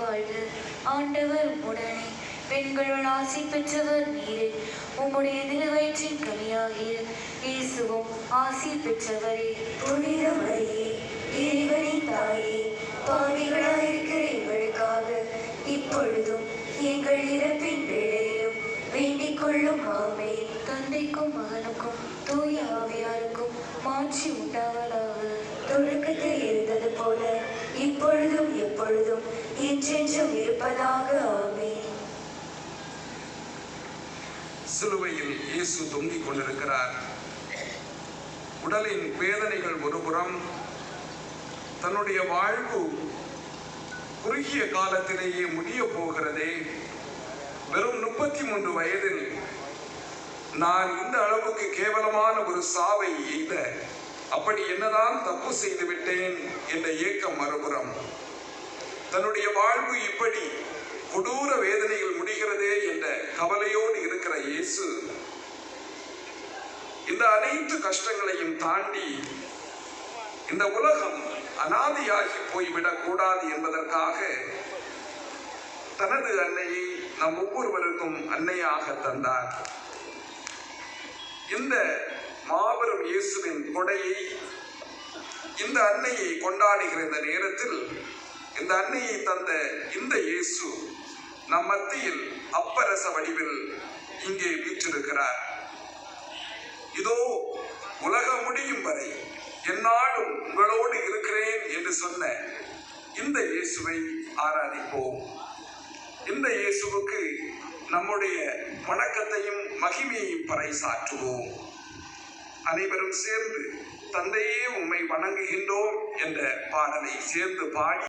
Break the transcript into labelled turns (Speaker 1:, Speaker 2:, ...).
Speaker 1: வாழ்க. ஆண்டவர் உடனே பெண்களுள் ஆசி பெற்றவர் நீரே. உம்முடைய நிலவயிற்றின் கனியாகிய இயேசுவும் ஆசி பெற்றவரே.
Speaker 2: புனிதமரியே இறைவனின் தாயே. பாவிகளாயிருக்கிற எங்களுக்காக இப்பொழுதும் எங்கள் இறப்பின் வேளையிலும் வேண்டிக் கொள்ளும் ஆமே
Speaker 1: தந்தைக்கும் மகனுக்கும் தூய ஆவியாருக்கும் மாற்றி உண்டாவதாக.
Speaker 2: தொடக்கத்தில் இருந்தது போல இப்பொழுதும் எப்பொழுதும் என்றென்றும் இருப்பதாக ஆமே
Speaker 3: சிலுவையில் இயேசு தொங்கிக் கொண்டிருக்கிறார். உடலின் வேதனைகள் ஒருபுறம் தன்னுடைய வாழ்வு குறுகிய காலத்திலேயே முடிய போகிறதே. வெறும் முப்பத்தி மூன்று வயதில் நான் இந்த அளவுக்கு கேவலமான ஒரு சாவை எய்த அப்படி என்னதான் தப்பு செய்து விட்டேன் என்ற ஏக்கம் மறுபுறம் தன்னுடைய வாழ்வு இப்படி கொடூர வேதனையில் முடிகிறதே என்ற கவலையோடு இருக்கிற இயேசு இந்த அனைத்து கஷ்டங்களையும் தாண்டி இந்த உலகம் அனாதியாகி போய்விடக் கூடாது என்பதற்காக தனது அன்னையை நம் ஒவ்வொருவருக்கும் அன்னையாக தந்தார். இந்த மாபெரும் இயேசுவின் கொடையை இந்த அன்னையை கொண்டாடுகிற இந்த நேரத்தில் இந்த அன்னையை தந்த இந்த இயேசு நம் மத்தியில் அப்பரச வடிவில் இங்கே வீற்றிருக்கிறார். இதோ உலகம் முடியும் வரை என்னாலும் உங்களோடு இருக்கிறேன் என்று சொன்ன இந்த இயேசுவை ஆராதிப்போம். இந்த இயேசுவுக்கு நம்முடைய வணக்கத்தையும் மகிமையையும் பறைசாற்றுவோம். அனைவரும் சேர்ந்து தந்தையே உம்மை வணங்குகின்றோம் என்ற பாடலை சேர்ந்து பாடி